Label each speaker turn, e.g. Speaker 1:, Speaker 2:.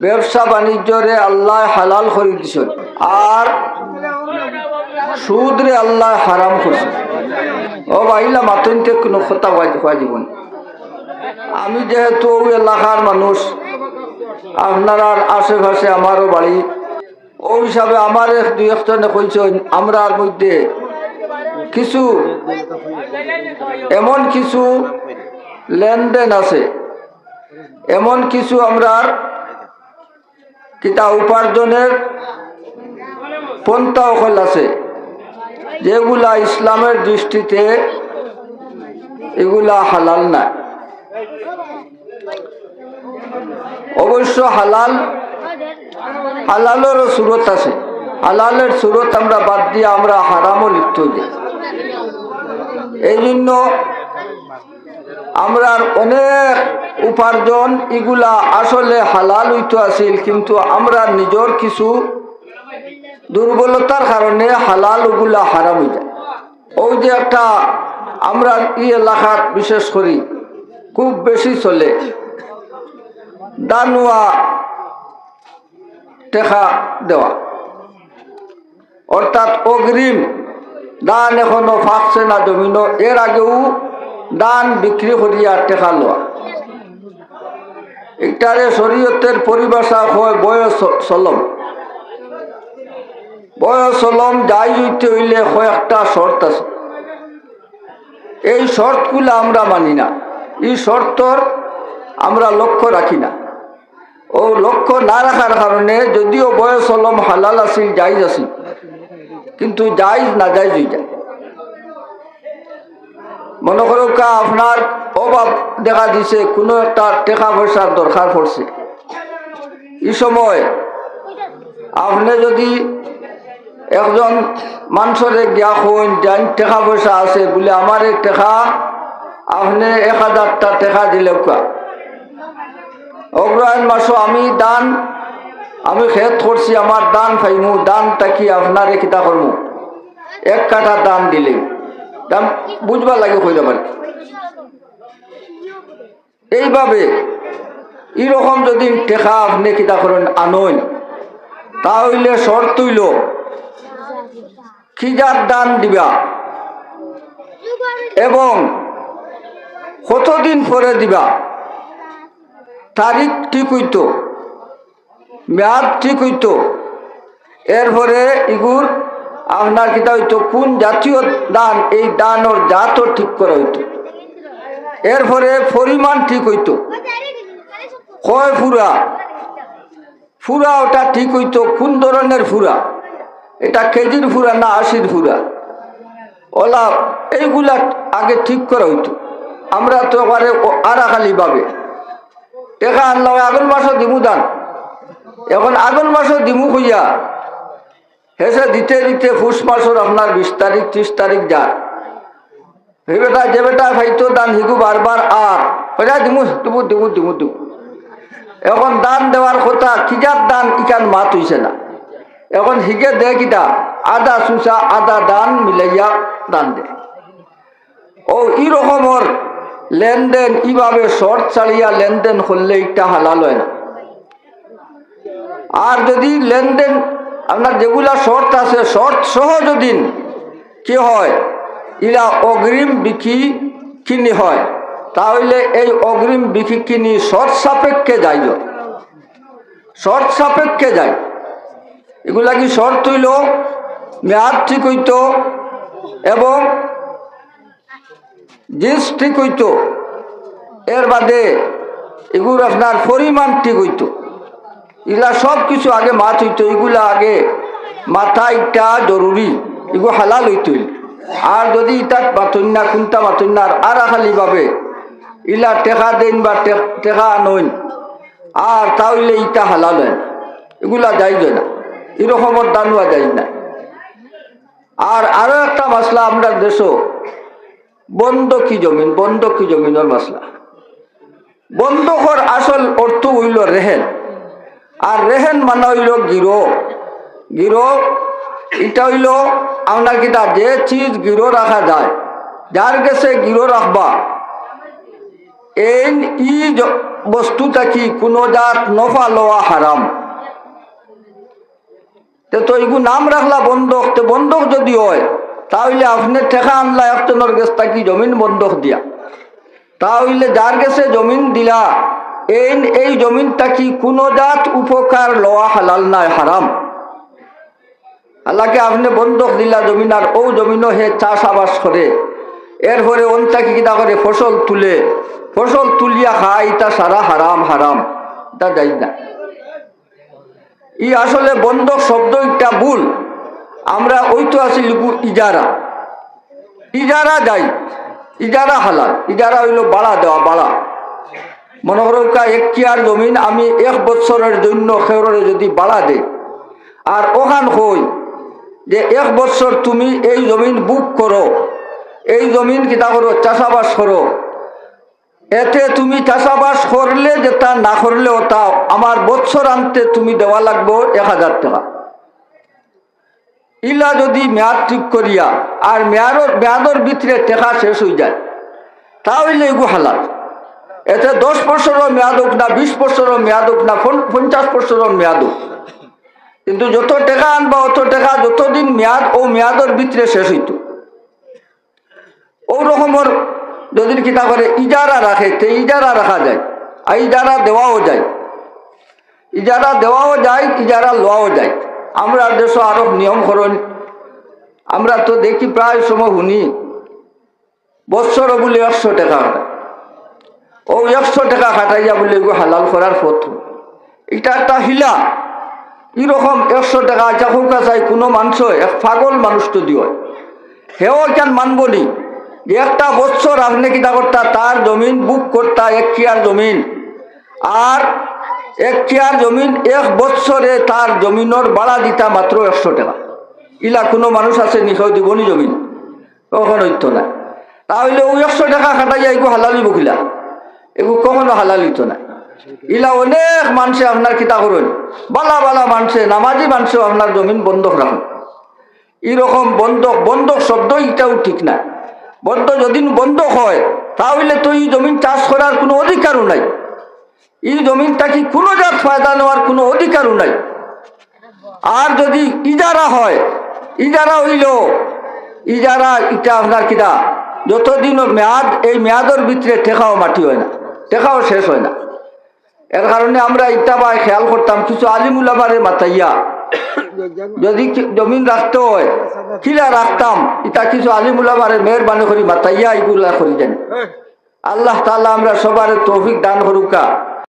Speaker 1: ব্যবসা বাণিজ্যরে আল্লাহ হালাল করে দিছেন, আর সুদরে আল্লাহ হারাম করছে। ও বাইলা মাতনতে কোনো কথা হওয়া জীবন আমি যেহেতু ওই এলাকার মানুষ, আপনার আশেপাশে আমারও বাড়ি, ও হিসাবে আমার দুই একজনে কইছেন, আমরার মধ্যে কিছু এমন কিছু লেনদেন আছে, এমন কিছু আমরার কিতা উপার্জনের পন্থা অকল আছে। যেগুলা ইসলামের দৃষ্টিতে এগুলা হালাল না। অবশ্য হালাল হালালেরও সুরত আছে। হালালের সুরত আমরা বাদ দিয়ে আমরা হারামও লিপ্ত যাই এই জন্য আমরা অনেক উপার্জন, এগুলা আসলে হালাল হইতো আছিল কিন্তু আমরা নিজের কিছু দুর্বলতার কারণে হালাল ওগুলা হারাম হয়ে যায়। ওই যে একটা আমরা ই এলাকাত বিশেষ করি, খুব বেশি চলে। দানুয়া টেকা দেওয়া। অর্থাৎ অগ্রিম দান এখনও ফাঁকছে না জমিন এর আগেও দান বিক্রি করিয়া টেকা লওয়া এটারে শরীয়তের পরিভাষা হয় বয়স সলম। বয়স সলম যাই হইতে হইলে কয়েকটা শর্ত আছে। এই শর্তগুলো আমরা মানি না। এই শর্তর আমরা লক্ষ্য রাখি না। ও লক্ষ্য না রাখার কারণে যদিও বয়স হলম হালাল আছিল জাইজ আছিল। কিন্তু জাইজ না জাইজ হয়ে যায়। মনে করো কা আপনার অভাব দেখা দিছে, কোনো একটা টাকা পয়সার দরকার পড়ছে। এই সময় আপনি যদি একজন মানুষরে গিয়া হইন যান টাকা পয়সা আছে, বলে, আমার এই টাকা আপনি এক হাজারটা টাকা দিলে অগ্রহায়ণ মাসও আমি দান, আমি খেত করছি, আমার দান পাইমু, দানটা কি আপনারে কিতা করমু? এক কাঠা দান দিলে দাম বুঝবার লাগে হইতে পারে এইভাবে এইরকম যদি টেকা আপনি কিতা করেন আনইন তাহলে শর্ত হইল খিজার দান দিবা। এবং কতদিন পরে দিবা? তারিখ ঠিক হইত, মেয়াদ ঠিক হইতো, এরপরে ইগুর আপনার কিতা হইতো? কোন জাতীয় দান এই দানর জাতও ঠিক করা হইতো? এরপরে পরিমাণ ঠিক হইতো। কয় ফুরা। ফুরা ওটা ঠিক হইতো। কোন ধরনের ফুরা? এটা কেজির ফুরা না আশির ফুরা? ওলা, এইগুলা আগে ঠিক করা হইতো। আমরা তো এবারে আড়াখালি ভাবে। টেকা আনলাম মাসও দিমু দান। এখন আগুন মাসও দিমু হইয়া হেসে দিতে দিতে ফুস মাসের আপনার বিশ তারিখ, ত্রিশ তারিখ যায় সেই বেটা, যে বেটা ভাইতো দান হিগু বারবার আর। হইয়া দিমু দিমু দিমু দিমু দিমু। এখন দান দেওয়ার কথা কিজার দান ইকান মাত হইছে না। এখন হিগে দে কিটা আদা সুসা আদা দান মিলাইয়া দান দে। ও ই রকমর লেনদেন কীভাবে শর্ট চালিয়া লেনদেন করলে এটা হালাল হয় না। আর যদি লেনদেন আপনার যেগুলা শর্ত আছে, শর্ত সহ যদি কি হয়, ইলা অগ্রিম বিকি কিনি হয়, তাহলে এই অগ্রিম বিকি কিনি শর্ট সাপেক্ষে যাই শর্ট সাপেক্ষে যায়। এগুলা কি শর্ত হইল? মেয়াদ ঠিক হইতো এবং জিন্স ঠিক হইতো। এর বাদে এগুলো আপনার পরিমাণ ঠিক হইতো। এগুলা সব কিছু আগে মাছ হইতো এগুলা আগে মাথা ইটা জরুরি এগুলো হালাল হইতো। আর যদি ইটাত মাতন্যা কোনটা মাতন্যার আর খালি ভাবে, ইলা টেকা দেন বা টেকা আনইন আর তাহলে ইটা হালাল হয় এগুলা যাই যায় না এরকমর দানুয়া যাই না। আর আরও একটা মশলা আমরা দেশও বন্ধকি জমিন বন্ধকি জমিনের মশলা বন্ধকর আসল অর্থ হইল রেহেন। আর রেহেন মানে হইল গিরো। গিরো এটা হইল আপনার কিতা যে চিজ গিরো রাখা যায়। যার কাছে গিরো রাখবা এই ই জ- বস্তুটা কি? কোনো জাত নফা লওয়া হারাম। তে এগু নাম রাখলা বন্ধক, তো বন্ধক যদি হয়, তাহলে আপনি ঠেকা আনলা একজনের গেছ কি জমিন বন্ধক দিয়া। তাহলে যার গেছে জমিন দিলা এই এই জমিনটা কি কোনো জাত উপকার? লওয়া হালাল নাই, হারাম। আল্লাহকে আপনি বন্ধক দিলা জমিন, আর ও জমিনও হে চাষাবাস করে। এরপরে অন্তাকে কিতা করে? ফসল তুলে। ফসল তুলিয়া খায়, ইটা সারা হারাম হারাম। এটা যাই না। ই আসলে বন্ধক শব্দ একটা ভুল। আমরা ওই তো আছি লিখু ইজারা। ইজারা যাই। ইজারা হালাল। ইজারা হইল বাড়া দেওয়া বাড়া মনে করো কা এক কিয়ার জমিন, আমি এক বছরের জন্য খেউরে যদি বাড়া দে। আর ওখান হই যে এক বছর তুমি এই জমিন বুক করো, এই জমিন কিতা করো, চাষাবাস করো। এতে তুমি চাষাবাস করলে যেটা না করলে ওটা আমার বছর আনতে তুমি দেওয়া লাগবো এক হাজার টাকা। ইলা যদি মেয়াদ ঠিক করিয়া, আর মেয়াদর মেয়াদর ভিতরে টেকা শেষ হয়ে যায়, তাহলে এগু হালাল এতে দশ বছরও মেয়াদ হোক না বিশ বছরও মেয়াদ হোক না পঞ্চাশ বছরও মেয়াদ হোক কিন্তু যত টাকা আনবা, অত টাকা যতদিন মেয়াদ, ও মেয়াদর ভিতরে শেষ হইত। ও রকমের যদি কিতা করে, ইজারা রাখে, তে ইজারা রাখা যায়, আর ইজারা দেওয়াও যায়। ইজারা দেওয়াও যায়, ইজারা লওয়াও যায়। আমরা দেশ আরও নিয়ম করণ আমরা তো দেখি প্রায় সময় শুনি বৎসর বলে একশো টাকা ও একশো টাকা খাটাইয়া বলে এগো হালাল করার পথ। এটা একটা হিলা। এরকম একশো টাকা হোক চাই কোনো মানুষ, এক পাগল মানুষ তো দিও। হেও কেন মানব নি একটা বছর আপনি কিতা করতা, তার জমিন বুক করতা এক কিয়ার জমিন। আর এক কিয়ার জমিন এক বছরে তার জমিনের বাড়া দিতা মাত্র একশো টাকা। ইলা কোনো মানুষ আছে নিশয় দিবনি জমিন। কখনো হইতো না। তাহলে ওই একশো টাকা খাটাইয়া এগু হালালি বকিলা এগু কখনো হালালিত না। ইলা অনেক মানুষে আপনার কিতা করুন। বালা বালা মানুষে, নামাজি মানুষেও আপনার জমিন বন্ধক রাখুন। এরকম বন্ধক বন্ধক শব্দ এটাও ঠিক না। বন্ধ যদি বন্ধক হয়, তাহলে তো এই জমিন চাষ করার কোনো অধিকারও নাই। এই জমিনটা কি কোনো জাত ফায়দা নেওয়ার কোনো অধিকারও নাই। আর যদি ইজারা হয়, ইজারা হইল ইজারা এটা আপনার কিনা যতদিন মেয়াদ, এই মেয়াদের ভিতরে ঠেকাও মাটি হয় না। টেকাও শেষ হয় না। এর কারণে আমরা ইটা বা খেয়াল করতাম কিছু আলিমুলামারে মাতাইয়া যদি জমিন রাখতে হয় কিলা রাখতাম ইটা কিছু আলিমুলামারে মেহরবানি করি মাতাইয়া এগুলা করি দেন। আল্লাহ তাল্লাহ আমরা সবার তৌফিক দান করুকা